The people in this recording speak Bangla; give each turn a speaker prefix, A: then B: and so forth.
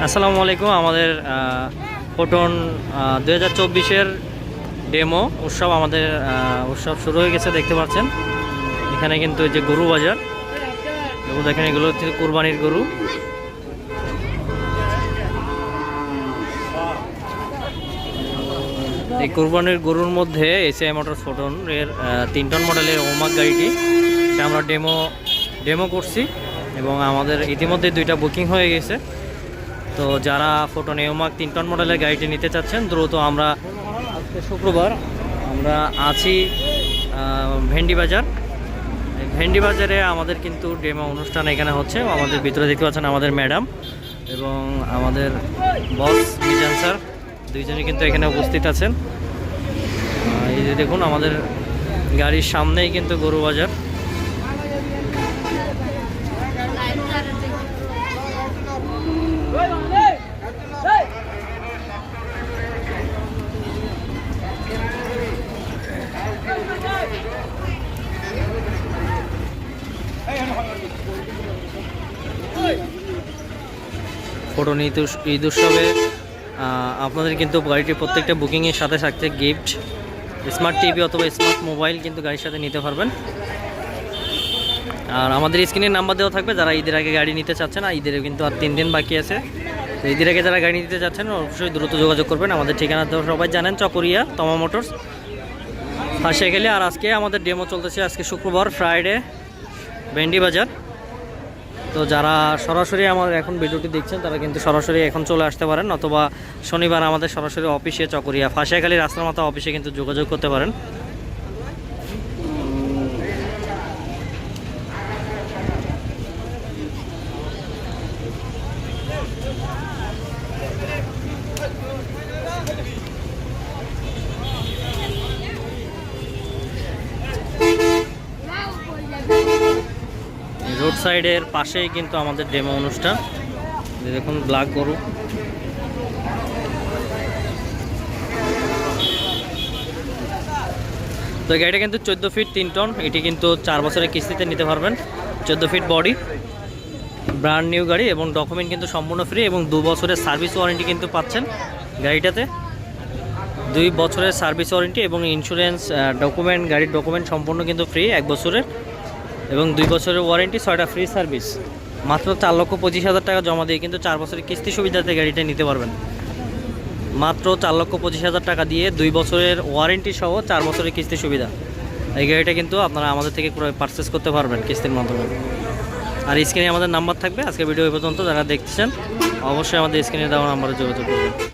A: আসসালামু আলাইকুম, আমাদের ফোটন দু হাজার চব্বিশের ডেমো উৎসব আমাদের উৎসব শুরু হয়ে গেছে, দেখতে পাচ্ছেন। এখানে কিন্তু যে গরু বাজার এবং দেখেন, এগুলো হচ্ছে কুরবানির গরু। এই কুরবানির গরুর মধ্যে এসিআই মোটর ফোটন এর তিন টন মডেলের ওমাক গাড়িটি আমরা ডেমো ডেমো করছি এবং আমাদের ইতিমধ্যে দুইটা বুকিং হয়ে গেছে। তো যারা ফোটন এওমাক তিন টন মডেলের গাড়িটি নিতে চাচ্ছেন, দ্রুত আমরা আজকে শুক্রবার আমরা আছি ভেন্ডি বাজার। ভেন্ডি বাজারে আমাদের কিন্তু ডেমো অনুষ্ঠান এখানে হচ্ছে। আমাদের ভিতরে দেখতে পাচ্ছেন আমাদের ম্যাডাম এবং আমাদের বস মিজান স্যার। দুইজনই কিন্তু এখানে উপস্থিত আছেন। এই যে দেখুন, আমাদের গাড়ির সামনেই কিন্তু গরু বাজার। ফোটন ঈদ উৎসবে আপনাদের কিন্তু গাড়িটির প্রত্যেকটা বুকিংয়ের সাথে থাকছে গিফট স্মার্ট টিভি অথবা স্মার্ট মোবাইল কিন্তু গাড়ির সাথে নিতে পারবেন। আর আমাদের স্ক্রিনের নাম্বার দেওয়া থাকবে, যারা ঈদের আগে গাড়ি নিতে চাচ্ছেন, আর ঈদের কিন্তু আর তিন দিন বাকি আছে। তো ঈদের আগে যারা গাড়ি নিতে চাচ্ছেন, অবশ্যই দ্রুত যোগাযোগ করবেন। আমাদের ঠিকানা তো সবাই জানেন, চকরিয়া, তমা মোটরস। ফাঁসে গেলে, আর আজকে আমাদের ডেমো চলতেছে, আজকে শুক্রবার ফ্রাইডে ভেন্ডি বাজার। তো যারা সরাসরি আমাদের এখন ভিডিওটি দেখছেন, তারা কিন্তু সরাসরি এখন চলে আসতে পারেন, অথবা শনিবার আমাদের সরাসরি অফিসে, চকরিয়া, ফাঁসিয়াখালী রাস্তার মাথা অফিসে কিন্তু যোগাযোগ করতে পারেন। সাইডের পাশেই কিন্তু আমাদের ডেমো অনুষ্ঠান। দেখুন, ব্ল্যাক গরু। তো গাড়িটা কিন্তু চোদ্দ ফিট তিন টন। এটি কিন্তু চার বছরের কিস্তিতে নিতে পারবেন। চোদ্দ ফিট বডি, ব্র্যান্ড নিউ গাড়ি এবং ডকুমেন্ট কিন্তু সম্পূর্ণ ফ্রি এবং দু বছরের সার্ভিস ওয়ারেন্টি কিন্তু পাচ্ছেন গাড়িটাতে। দুই বছরের সার্ভিস ওয়ারেন্টি এবং ইন্স্যুরেন্স ডকুমেন্ট, গাড়ির ডকুমেন্ট সম্পূর্ণ কিন্তু ফ্রি এক বছরের। এবং দুই বছরের ওয়ারেন্টি ছয়টা ফ্রি সার্ভিস মাত্র চার লক্ষ পঁচিশ হাজার টাকা জমা দিয়ে কিন্তু চার বছরের কিস্তি সুবিধাতে গাড়িটা নিতে পারবেন। মাত্র চার লক্ষ পঁচিশ হাজার টাকা দিয়ে দুই বছরের ওয়ারেন্টি সহ চার বছরের কিস্তি সুবিধা। এই গাড়িটা কিন্তু আপনারা আমাদের থেকে পারচেস করতে পারবেন কিস্তির মাধ্যমে। আর স্ক্রিনে আমাদের নাম্বার থাকবে। আজকে ভিডিও এই পর্যন্ত। যারা দেখছেন, অবশ্যই আমাদের স্ক্রিনে দেওয়া নাম্বারে যোগাযোগ করবেন।